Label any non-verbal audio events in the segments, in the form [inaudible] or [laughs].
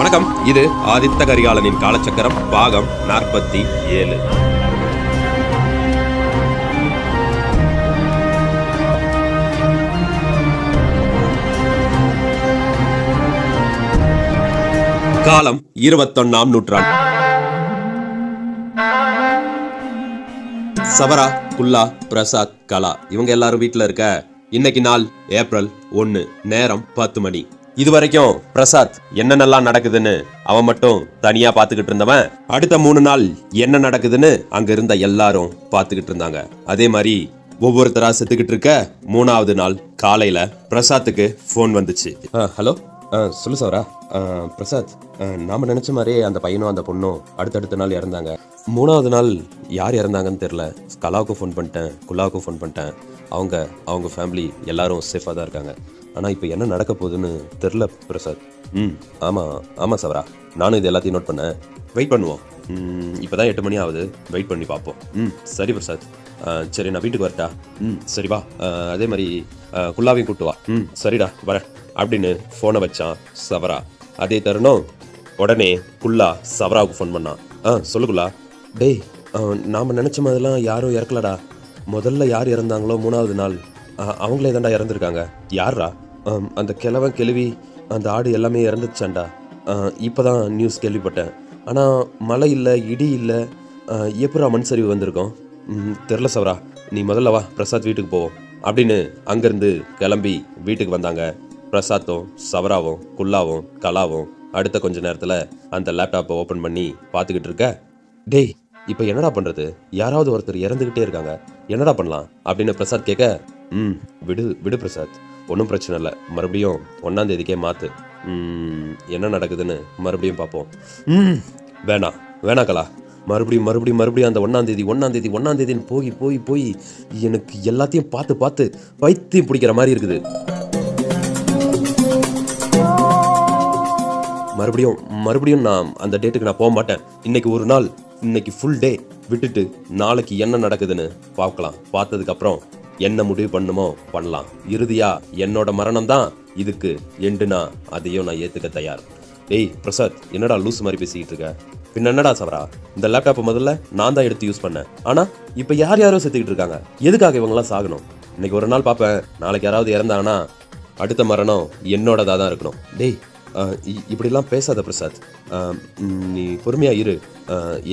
வணக்கம். இது ஆதித்த கரிகாலனின் காலச்சக்கரம் பாகம் நாற்பத்தி ஏழு. காலம் இருபத்தொன்னாம் நூற்றாண்டு. சவரா குல்லா பிரசாத் கலா. இவங்க எல்லாரும் வீட்டில் இருக்க. இன்னைக்கு நாள் ஏப்ரல் ஒன்னு நேரம் பத்து மணி. இது வரைக்கும் பிரசாத் என்னென்னலாம் நடக்குதுன்னு அவன் மட்டும் தனியா பாத்துக்கிட்டு இருந்தவன் அடுத்த மூணு நாள் என்ன நடக்குதுன்னு அங்க இருந்த எல்லாரும் பாத்துக்கிட்டு இருந்தாங்க. அதே மாதிரி ஒவ்வொருத்தரா செத்துக்கிட்டு இருக்க மூணாவது நாள் காலையில பிரசாத்துக்கு ஃபோன் வந்துச்சு. ஹலோ? சொல்லு சவரா பிரசாத் நாம் நினச்ச மாதிரியே அந்த பையனும் அந்த பொண்ணும் அடுத்தடுத்த நாள் இறந்தாங்க. மூணாவது நாள் யார் இறந்தாங்கன்னு தெரில கலாவுக்கும் ஃபோன் பண்ணிட்டேன் குல்லாவுக்கும் ஃபோன் பண்ணிட்டேன். அவங்க அவங்க ஃபேமிலி எல்லாரும் சேஃபாக தான் இருக்காங்க. ஆனால் இப்போ என்ன நடக்க போகுதுன்னு தெரில பிரசாத். ம் ஆமாம் ஆமாம் சவரா நானும் இது எல்லாத்தையும் நோட் பண்ணேன். வெயிட் பண்ணுவோம். இப்போ தான் எட்டு மணி ஆகுது. வெயிட் பண்ணி பார்ப்போம். ம் சரி பிரசாத். சரி நான் வீட்டுக்கு வரட்டா? ம் சரி வா. அதே மாதிரி குல்லாவையும் கூப்பிட்டு வா. ம் சரிடா வரேன். அப்படின்னு ஃபோனை வச்சான் சவரா. அதே தருணம் உடனே குல்லா சவராவுக்கு ஃபோன் பண்ணான் ஆ சொல்லு குல்லா. டேய் நாம் நாம நினச்ச மாதிரிலாம் யாரும் இறக்கலடா. முதல்ல யார் இறந்தாங்களோ மூணாவது நாள். அவங்களே தாண்டா இறந்துருக்காங்க. யாரா அந்த கிழவன் கிழவி அந்த ஆடு எல்லாமே இறந்துச்சாண்டா இப்போ தான் நியூஸ் கேள்விப்பட்டேன். ஆனால் மழை இல்லை இடி இல்லை எப்படா மண் சரிவு வந்திருக்கோம்? தெரில சவரா. நீ முதல்ல வா பிரசாத் வீட்டுக்கு போவோம். அப்படின்னு அங்கேருந்து கிளம்பி வீட்டுக்கு வந்தாங்க. பிரசாத்தும் சவராவும் குல்லாவும் கலாவும் அடுத்த கொஞ்ச நேரத்தில் அந்த லேப்டாப்பை ஓப்பன் பண்ணி பார்த்துக்கிட்டு இருக்க டேய் இப்போ என்னடா பண்ணுறது யாராவது ஒருத்தர் இறந்துக்கிட்டே இருக்காங்க. என்னடா பண்ணலாம்? அப்படின்னு பிரசாத் கேட்க ம் விடு விடு பிரசாத். ஒன்றும் பிரச்சனை இல்லை. மறுபடியும் ஒன்றாம் தேதிக்கே மாற்று என்ன நடக்குதுன்னு மறுபடியும் பார்ப்போம். ம் வேணாம். வேணா கலா. மறுபடியும் மறுபடியும் மறுபடியும் அந்த ஒன்றாம் தேதி ஒன்றாம் தேதி ஒன்றாம் தேதின்னு போய் போய் போய் எனக்கு எல்லாத்தையும் பார்த்து பார்த்து பைத்தியம் பிடிக்கிற மாதிரி இருக்குது. மறுபடியும் மறுபடியும் நான் அந்த டேட்டுக்கு நான் போக மாட்டேன். இன்னைக்கு ஒரு நாள் இன்னைக்கு ஃபுல் டே விட்டுட்டு நாளைக்கு என்ன நடக்குதுன்னு பார்க்கலாம். பார்த்ததுக்கப்புறம் என்ன முடிவு பண்ணுமோ பண்ணலாம். இறுதியா என்னோட மரணம் தான் இதுக்கு எண்டுனா அதையும் நான் ஏற்றுக்க தயார். ஏய் பிரசாத் என்னடா லூஸ் மாதிரி பேசிக்கிட்டு இருக்க? பின்ன என்னடா சவரா? இந்த லேப்டாப்பை முதல்ல நான் தான் எடுத்து யூஸ் பண்ணேன். ஆனா இப்போ யார் யாரோ செத்துக்கிட்டு இருக்காங்க? எதுக்காக இவங்கெல்லாம் சாகணும்? இன்னைக்கு ஒரு நாள் பார்ப்பேன். நாளைக்கு யாராவது இறந்தாங்கன்னா அடுத்த மரணம் என்னோடதாக தான் இருக்கணும். டேய். இப்படிலாம் பேசாத பிரசாத். நீ பொறுமையா இரு.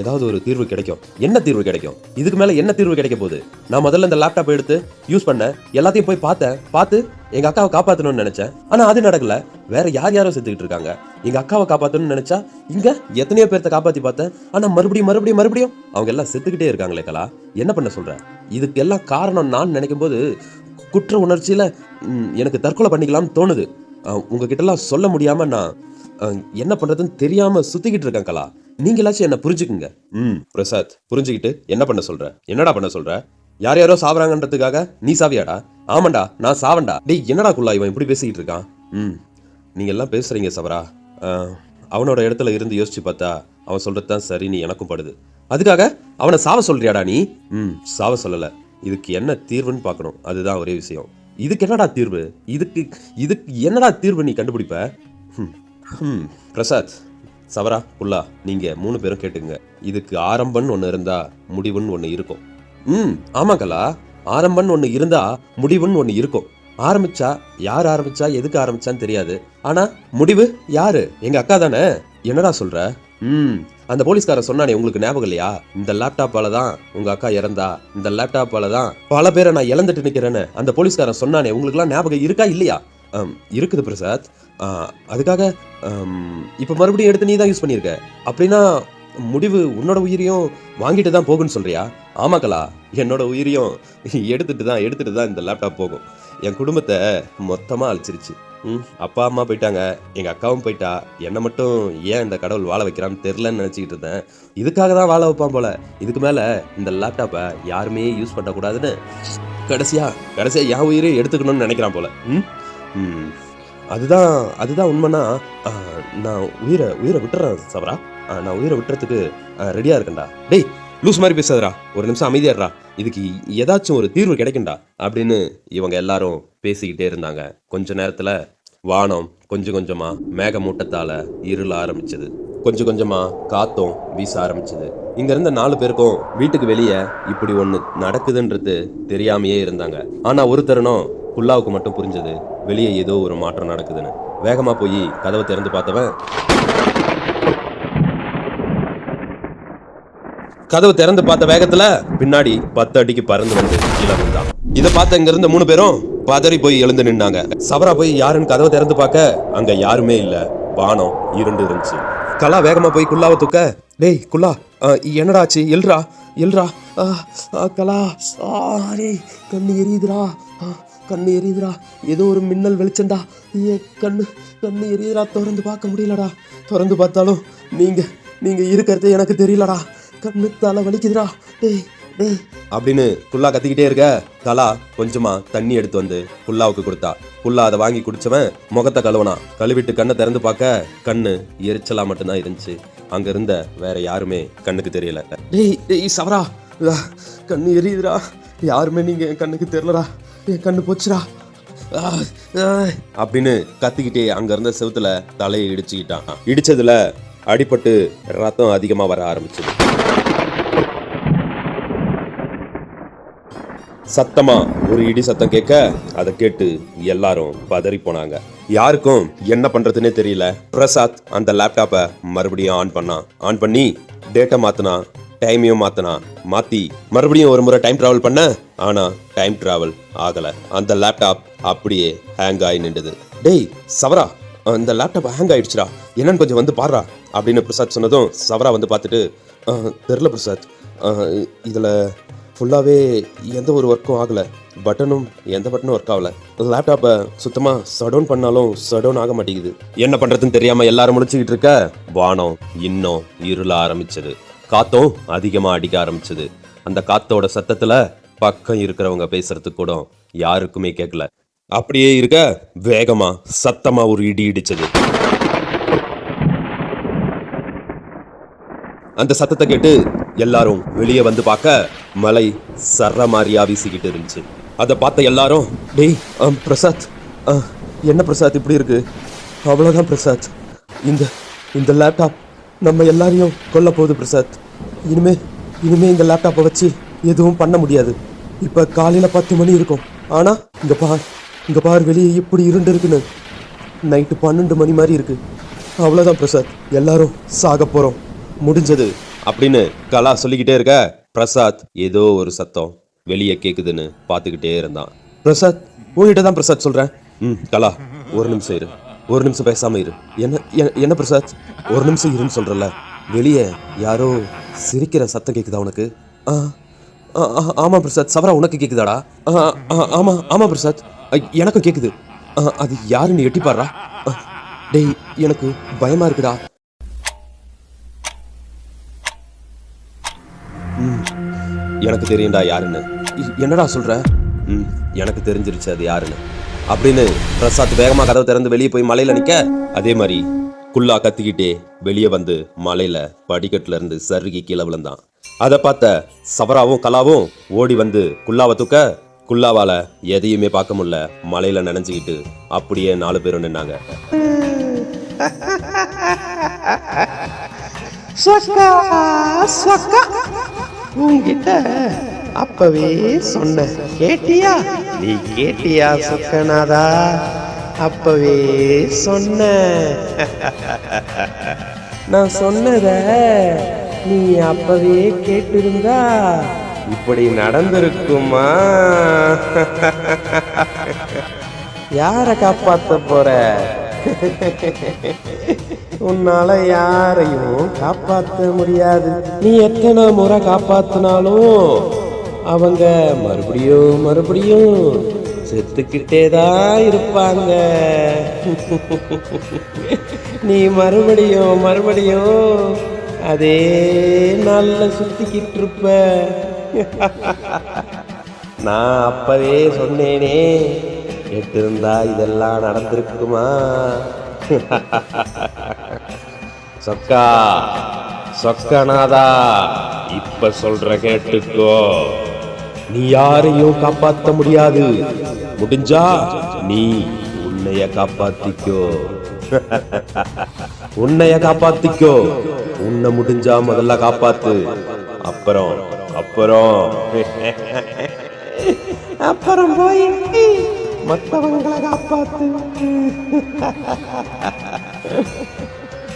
ஏதாவது ஒரு தீர்வு கிடைக்கும். என்ன தீர்வு கிடைக்கும்? இதுக்கு மேல என்ன தீர்வு கிடைக்க போகுது? நான் முதல்ல இந்த லேப்டாப் எடுத்து யூஸ் பண்ணேன். எல்லாத்தையும் போய் பார்த்தேன். பார்த்து எங்க அக்காவை காப்பாற்றணும்னு நினைச்சேன். ஆனா அது நடக்கல. வேற யார் யாரோ செத்துக்கிட்டு இருக்காங்க? எங்கள் அக்காவை காப்பாற்றணும்னு நினச்சா இங்கே எத்தனையோ பேர்த்த காப்பாற்றி பார்த்தேன். ஆனால் மறுபடியும் மறுபடியும் மறுபடியும் அவங்க எல்லாம் செத்துக்கிட்டே இருக்காங்களே கலா. என்ன பண்ண சொல்கிறேன் இதுக்கு எல்லாம் காரணம் நான் நினைக்கும் போது குற்ற உணர்ச்சியில் எனக்கு தற்கொலை பண்ணிக்கலாம்னு தோணுது. உங்ககிட்டலாம் சொல்ல முடியாமல் நான் என்ன பண்ணுறதுன்னு தெரியாமல் சுத்திக்கிட்டு இருக்கேன் கலா. நீங்களாச்சும் என்ன புரிஞ்சுக்குங்க. ம் பிரசாத் புரிஞ்சுக்கிட்டு என்ன பண்ண சொல்ற? என்னடா பண்ண சொல்ற? யார் யாரோ சாவறாங்கன்றதுக்காக நீ சாவியாடா? ஆமாண்டா நான் சாவண்டா. டேய் என்னடா குள்ளா இவன் இப்படி பேசிக்கிட்டு இருக்கான்? ம் நீங்க எல்லாம் பேசுறீங்க சவரா அவனோட இடத்துல இருந்து யோசிச்சு பார்த்தா அவன் சொல்கிறது தான் சரி நீ எனக்கும் படுது. அதுக்காக அவனை சாவ சொல்றியாடா நீ? ம் சாவ சொல்லலை. இதுக்கு என்ன தீர்வுன்னு பார்க்கணும். அதுதான் ஒரே விஷயம். இதுக்கு என்னடா தீர்வு? இதுக்கு இதுக்கு என்னடா தீர்வு நீ கண்டுபிடிப்ப? ம், ம் பிரசாத் சவரா புல்லா நீங்கள் மூணு பேரும் கேட்டுங்க இதுக்கு ஆரம்பம்னு ஒன்று இருந்தால் முடிவுன்னு ஒன்று இருக்கும். ம் ஆமா ஆரம்பம்னு ஒன்று இருந்தால் முடிவுன்னு ஒன்று இருக்கும். ஆரம்பிச்சா யார் ஆரம்பிச்சா எதுக்கு ஆரம்பிச்சான்னு தெரியாது. ஆனா முடிவு யாரு? எங்க அக்கா தானே? என்னடா சொல்ற? ம் அந்த போலீஸ்காரன் சொன்னானே உங்களுக்கு ஞாபகம் இல்லையா? இந்த லேப்டாப்பால தான் உங்க அக்கா இறந்தா இந்த லேப்டாப்பால தான் பல பேரை நான் இழந்துட்டு நிக்கிறேன்னு அந்த போலீஸ்காரன் சொன்னானே உங்களுக்குலாம் ஞாபகம் இருக்கா இல்லையா? இருக்குது பிரசாத். அதுக்காக இப்போ இப்ப மறுபடியும் எடுத்து நீ தான் யூஸ் பண்ணியிருக்க. அப்படின்னா முடிவு உன்னோட உயிரையும் வாங்கிட்டு தான் போகுன்னு சொல்றியா? ஆமாக்கலா என்னோட உயிரையும் எடுத்துட்டு தான் எடுத்துட்டு தான் இந்த லேப்டாப் போகும். என் குடும்பத்தை மொத்தமாக அழிச்சிருச்சு. ம் அப்பா அம்மா போயிட்டாங்க. எங்கள் அக்காவும் போயிட்டா. என்னை மட்டும் ஏன் இந்த கடவுள் வாழ வைக்கிறான்னு தெரிலன்னு நினச்சிக்கிட்டு இருந்தேன். இதுக்காக தான் வாழ வைப்பான் போல. இதுக்கு மேலே இந்த லேப்டாப்பை யாருமே யூஸ் பண்ணக்கூடாதுன்னு கடைசியா கடைசியாக என் உயிரே எடுத்துக்கணும்னு நினைக்கிறான் போல. ம் அதுதான் அதுதான் உண்மைனா நான் உயிரை உயிரை விட்டுறேன் சவரா நான் உயிரை விட்டுறதுக்கு ரெடியாக இருக்கேன்டா. டேய் லூஸ் மாதிரி பேசாதரா ஒரு நிமிஷம் அமைதியாடுறா இதுக்கு ஏதாச்சும் ஒரு தீர்வு கிடைக்கும்டா அப்படின்னு இவங்க எல்லாரும் பேசிக்கிட்டே இருந்தாங்க. கொஞ்ச நேரத்துல வானம் கொஞ்சம் கொஞ்சமா மேகமூட்டத்தால இருள ஆரம்பிச்சது. கொஞ்சம் கொஞ்சமா காத்தும் வீச ஆரம்பிச்சது. இங்க இருந்த நாலு பேருக்கும் வீட்டுக்கு வெளியே இப்படி ஒன்று நடக்குதுன்றது தெரியாமையே இருந்தாங்க. ஆனா ஒரு தருணம் குல்லாவுக்கு மட்டும் புரிஞ்சது. வெளியே ஏதோ ஒரு மாற்றம் நடக்குதுன்னு. வேகமா போய் கதவை திறந்து பார்த்தவன் கதவு திறந்து பார்த்த வேகத்துல பின்னாடி பத்து அடிக்கு பறந்து வந்து கீழே விழுந்தான். இதை பார்த்த இங்க இருந்த மூணு பேரும் பதறி போய் எழுந்து நின்னாங்க. சவரா போய் யாருன்னு கதவை திறந்து பார்க்க அங்க யாருமே இல்ல. வானம் இருண்டு இருந்துச்சு. கலா வேகமா போய் குல்லாவை தூக்க டேய் குல்லா அஹ், என்னடா ஆச்சு? எல்றா எல்றா கலா ஆ, கண்ணு எரியுதுடா. கண்ணு எரியுதுடா. ஏதோ ஒரு மின்னல் வெளிச்சண்டா ஏ கண்ணு கண்ணு எரியுதுரா திறந்து பார்க்க முடியலடா. திறந்து பார்த்தாலும் நீங்க நீங்க இருக்கிறது எனக்கு தெரியலடா. கண்ணு தலை வலிக்குதுடா. டேய் டேய். அப்படின்னு குல்லா கத்திக்கிட்டே இருக்க கலா கொஞ்சமா தண்ணி எடுத்து வந்து குல்லாவுக்கு கொடுத்தா. குல்லா அதை வாங்கி குடிச்சவன் முகத்தை கழுவனா. கழுவிட்டு கண்ணை திறந்து பார்க்க கண்ணு எரிச்சலா மட்டும்தான் இருந்துச்சு. அங்க இருந்த வேற யாருமே கண்ணுக்கு தெரியல. டேய் டேய் சவரா. கண்ணு எரியுதுடா. யாருமே நீங்க என் கண்ணுக்கு தெரியலடா. என் கண்ணு போச்சுடா. அப்படின்னு கத்திக்கிட்டே அங்க இருந்த செவுத்துல தலையை இடிச்சுக்கிட்டான். இடிச்சதுல அடிபட்டு ரத்தம் அதிகமா வர ஆரம்பிச்சது. சத்தமா ஒரு இடி சத்தம் கேட்க அதை கேட்டு எல்லாரும் பதறி போனாங்க. யாருக்கும் என்ன பண்றதுன்னே தெரியல. பிரசாத் அந்த லேப்டாப்பை மறுபடியும் ஆன் பண்ணான் ஆன் பண்ணி டேட்டா மாத்தினா டைமையும் மாத்தினா மாத்தி மறுபடியும் ஒரு முறை டைம் டிராவல் பண்ண ஆனா டைம் டிராவல் ஆகல. அந்த லேப்டாப் அப்படியே ஹேங் ஆகி நின்றுது டேய் சவரா அந்த லேப்டாப் ஹேங் ஆயிடுச்சுடா. என்னன்னு கொஞ்சம் வந்து பாடுறா அப்படின்னு பிரசாத் சொன்னதும் சவரா வந்து பார்த்துட்டு தெரில பிரசாத். இதில் ஃபுல்லாகவே எந்த ஒரு ஒர்க்கும் ஆகலை. பட்டனும் எந்த பட்டனும் ஒர்க் ஆகல. லேப்டாப்பை சுத்தமாக சடவுன் பண்ணாலும் சடவுன் ஆக மாட்டேங்குது. என்ன பண்ணுறதுன்னு தெரியாமல் எல்லாரும் முடிச்சுக்கிட்டு இருக்க? வானம் இன்னும் இருள ஆரம்பிச்சது. காத்தும் அதிகமாக அடிக்க ஆரம்பிச்சது. அந்த காத்தோட சத்தத்தில் பக்கம் இருக்கிறவங்க பேசுறது கூட யாருக்குமே கேட்கல அப்படியே இருக்க வேகமா சத்தமா ஒரு இடி இடிச்சது. அந்த சத்தத்தை கேட்டு எல்லாரும் வெளியே வந்து பார்க்க மலை சர்ற மாதிரியா வீசிக்கிட்டு இருந்துச்சு. அதை பார்த்த எல்லாரும் டேய் பிரசாத். ஆ, என்ன பிரசாத் இப்படி இருக்கு? அவ்வளோதான் பிரசாத். இந்த இந்த லேப்டாப் நம்ம எல்லாரையும் கொல்ல போகுது பிரசாத். இனிமே இனிமே இந்த லேப்டாப்பை வச்சு எதுவும் பண்ண முடியாது. இப்போ காலையில் பத்து மணி இருக்கும். ஆனால் இங்கே பார் இங்கே பார் வெளியே இப்படி இருண்டு இருக்குன்னு. நைட்டு பன்னெண்டு மணி மாதிரி இருக்குது அவ்வளோதான் பிரசாத். எல்லாரும் சாக போகிறோம் முடிஞ்சது. அப்படின்னு கலா சொல்லிக்கிட்டே இருக்க. பிரசாத் ஏதோ ஒரு சத்தம் வெளியே கேட்குதுன்னு பார்த்துக்கிட்டே இருந்தான். பிரசாத் உங்ககிட்ட தான் பிரசாத் சொல்கிறேன் ம் கலா ஒரு நிமிஷம் இரு. ஒரு நிமிஷம் பேசாமல் இரு. என்ன என்ன- என்ன பிரசாத்? ஒரு நிமிஷம் இருன்னு சொல்றல வெளியே யாரோ சிரிக்கிற சத்தம் கேட்குதா உனக்கு? ஆ ஆ, பிரசாத் சவரா உனக்கு கேட்குதாடா ஆமாம் ஆ, பிரசாத். எனக்கும் கேட்குது அது யாருன்னு எட்டி பாடுறா ஆ, டேய் எனக்கு பயமாக இருக்குடா. எனக்கு தெரியும்டா யாருன்னு. என்னடா சொல்ற? ம் எனக்கு தெரிஞ்சிருச்சு அது யாருன்னு. அப்படின்னு பிரசாத் வேகமாக கதவை திறந்து வெளியே போய் மலையில நிற்க அதே மாதிரி குல்லா கத்திக்கிட்டே வெளியே வந்து மலையில படிக்கட்டுல இருந்து சருகி கீழே விழுந்தான். அதை பார்த்த சவராவும் கலாவும் ஓடி வந்து குல்லாவை தூக்க குல்லாவால எதையுமே பார்க்க முடியல. மலையில நனைஞ்சுக்கிட்டு அப்படியே நாலு பேரும் நின்னாங்க. சொக்கா சொக்கா உன்கிட்ட அப்பவே சொன்ன கேட்டியா? நீ கேட்டியா சொக்கநாதா? அப்பவே சொன்ன. நான் சொன்னத நீ அப்பவே கேட்டிருந்தா இப்படி நடந்திருக்குமா? யாரை காப்பாத்த போற? உன்னால யாரையும் காப்பாத்த முடியாது. நீ எத்தனை முறை காப்பாத்தினாலும் அவங்க மறுபடியும் மறுபடியும் செத்துக்கிட்டே தான் இருப்பாங்க. நீ மறுபடியும் மறுபடியும் அதே நாள்ல சுத்திக்கிட்டு இருப்ப நான் அப்பவே சொன்னேனே கேட்டிருந்தா இதெல்லாம் நடந்திருக்குமா? சொக்கா சொக்கநாதா இப்ப சொல்ற கேட்டுக்கோ. நீ யாரையும் காப்பாத்த முடியாது. முடிஞ்சா நீ உன்னைய காப்பாத்திக்கோ. உன்னைய காப்பாத்திக்கோ. உன்னை முடிஞ்சா முதல்ல காப்பாத்து. அப்புறம் அப்புறம். அப்புறம் போய் மற்றவங்களை காப்பாத்து.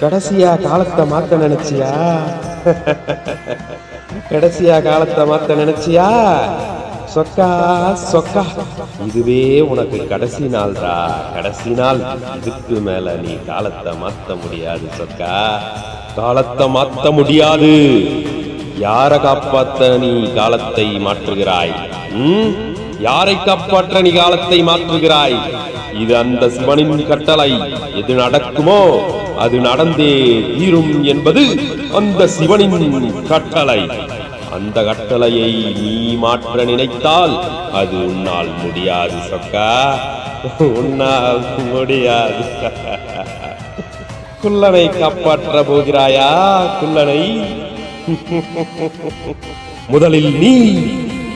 கடைசியா காலத்தை மாத்த நினைச்சியா? கடைசியா காலத்தை மாத்த நினைச்சியா? சொக்கா சொக்கா. இதுவே உனக்கு கடைசி நாள்டா. கடைசி நாள். இதுக்கு மேல நீ காலத்தை மாத்த முடியாது சொக்கா. காலத்தை மாத்த முடியாது. யாரை காப்பாத்த நீ காலத்தை மாற்றுகிறாய்? யாரை காப்பாற்ற நீ காலத்தை மாற்றுகிறாய்? இது அந்த சிவனின் கட்டளை. எது நடக்குமோ அது நடந்தே தீரும் என்பது அந்த சிவனின் கட்டளை. அந்த கட்டளையை நீ மாற்ற நினைத்தால் அது உன்னால் முடியாது சொக்கா. உன்னால் முடியாது. குள்ளனை காப்பாற்ற போகிறாயா குள்ளனை? முதலில் நீ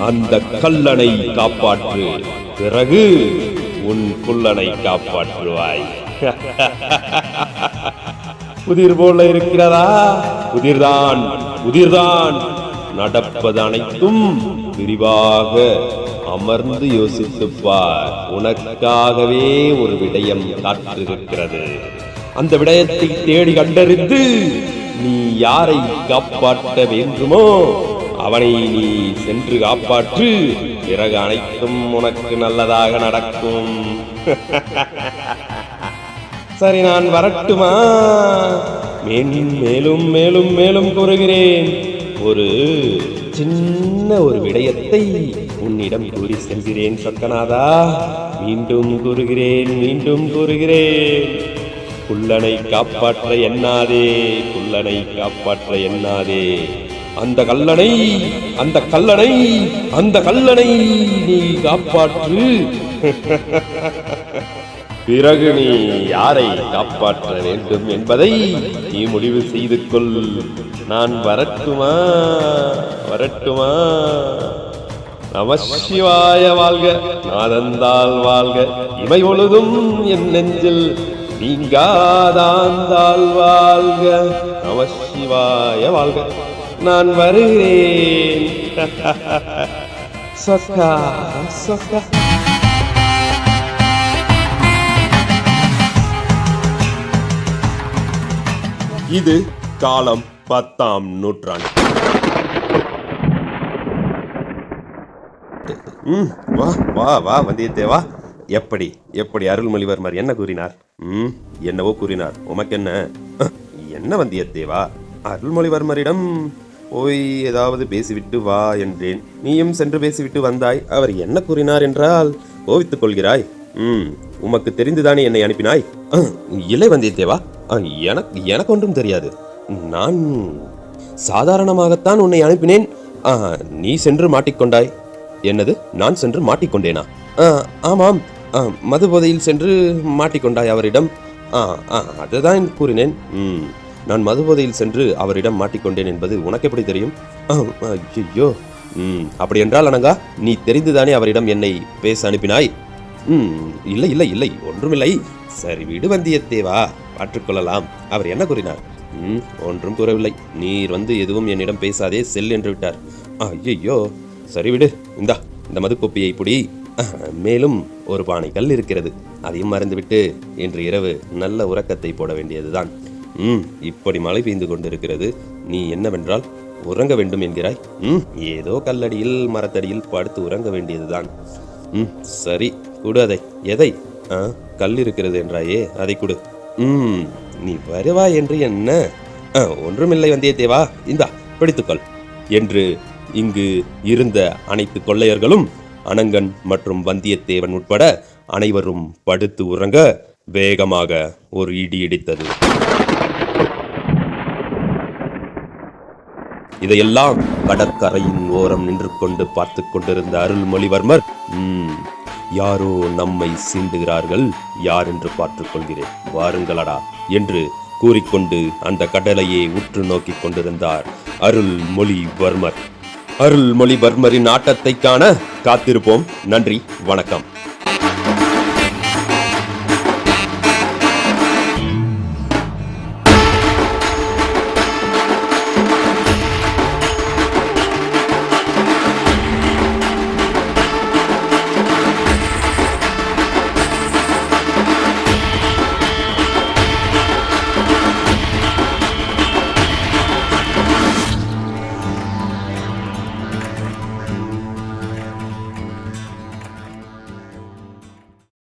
அந்த கல்லனை காப்பாற்று. பிறகு உன் குள்ளனை காப்பாற்றுவாய். புதிர் போல இருக்கிறதா? புதிர்தான் புதிர்தான் நடப்பது அனைத்தும் விரிவாக அமர்ந்து யோசித்துப்பார். உனக்காகவே ஒரு விடயம் காத்திருக்கிறது. அந்த விடயத்தை தேடி கண்டறிந்து நீ யாரை காப்பாற்ற வேண்டுமோ அவனை நீ சென்று காப்பாற்று. பிறகு அனைத்தும் உனக்கு நல்லதாக நடக்கும். [laughs] சரி நான் வரட்டுமா? மேலும் மேலும் மேலும் மேலும் கூறுகிறேன். ஒரு சின்ன ஒரு விடயத்தை உன்னிடம் கூறி செல்கிறேன் சொக்கநாதா மீண்டும் கூறுகிறேன் மீண்டும் கூறுகிறேன். குள்ளனை காப்பாற்ற எண்ணாதே குள்ளனை காப்பாற்ற எண்ணாதே. அந்த கல்லனை அந்த கல்லனை அந்த கல்லனை நீ காப்பாற்று. [laughs] பிறகு நீ யாரை காப்பாற்ற வேண்டும் என்பதை நீ முடிவு செய்து கொள். நான் வரட்டுமா? வரட்டுமா? நமசிவாய வாழ்க. நாதந்தால் வாழ்க. இவை பொழுதும் என் நெஞ்சில் நீங்காதாந்தால் வாழ்க. நமசிவாய வாழ்க. நான் வருகிறேன். [laughs] சொக்கா சொக்கா. இது காலம் பத்தாம் நூற்றாண்டு. ம் வா வா வா வந்தியத்தேவா எப்படி எப்படி அருள்மொழிவர்மர் என்ன கூறினார்? ம் என்னவோ கூறினார். உமக்கென்ன? என்ன வந்தியத்தேவா அருள்மொழிவர்மரிடம் போய் ஏதாவது பேசிவிட்டு வா என்றேன். நீயும் சென்று பேசிவிட்டு வந்தாய். அவர் என்ன கூறினார் என்றால் கோவித்துக் கொள்கிறாய். ம் உமக்கு தெரிந்துதானே என்னை அனுப்பினாய்? இல்லை வந்தியத்தேவா எனக்கு எனக்கு ஒன்றும் தெரியாது. நான் சாதாரணமாகத்தான் உன்னை அனுப்பினேன். ஆ, நீ சென்று மாட்டிக்கொண்டாய். என்னது? நான் சென்று மாட்டிக்கொண்டேனா? ஆ, ஆமாம். ஆ, மது போதையில் சென்று மாட்டிக்கொண்டாய் அவரிடம். ஆ ஆ அதுதான் கூறினேன். ம். நான் மது போதையில் சென்று அவரிடம் மாட்டிக்கொண்டேன் என்பது உனக்கு எப்படி தெரியும்? ஆ, ஐயோ ம். அப்படி என்றால் அனங்கா நீ தெரிந்துதானே அவரிடம் என்னை பேச அனுப்பினாய்? இல்லை இல்லை இல்லை ஒன்றுமில்லை. சரி விடு வந்தியத்தேவா மாற்றிக்கொள்ளலாம் அவர் என்ன கூறினார்? ம் ஒன்றும் கூறவில்லை. நீர் வந்து எதுவும் என்னிடம் பேசாதே செல் என்று விட்டார். ஐயோ சரி விடு இந்தா இந்த மதுக்கொப்பியை பிடி. மேலும் ஒரு பானை கல் இருக்கிறது. அதையும் மறந்துவிட்டு இன்று இரவு நல்ல உறக்கத்தை போட வேண்டியதுதான். ம் இப்படி மழை பெய்து கொண்டிருக்கிறது. நீ என்னவென்றால் உறங்க வேண்டும் என்கிறாய். ம் ஏதோ கல்லடியில் மரத்தடியில் படுத்து உறங்க வேண்டியதுதான். ம் சரி. கொடு அதை. எதை? ஆ கல் இருக்கிறது என்றாயே அதை கொடு. ம் நீ வருவா என்று என்ன? ஆ, ஒன்றுமில்லை வந்தியத்தேவா. இந்தா பிடித்துக்கொள். என்று இங்கு இருந்த அனைத்து கொள்ளையர்களும் அனங்கன் மற்றும் வந்தியத்தேவன் உட்பட அனைவரும் படுத்து உறங்க வேகமாக ஒரு இடி இடித்தது. இதையெல்லாம் கடற்கரையின் ஓரம் நின்று கொண்டு பார்த்து கொண்டிருந்த அருள்மொழிவர்மர் "ம், யாரோ நம்மை சீண்டுகிறார்கள் யார் என்று பார்த்துக்கொள்கிறேன். வாருங்களடா என்று கூறிக்கொண்டு அந்த கடலையே உற்று நோக்கிக் கொண்டிருந்தார் அருள்மொழிவர்மர். அருள்மொழிவர்மரின் ஆட்டத்தை காண காத்திருப்போம். நன்றி வணக்கம்.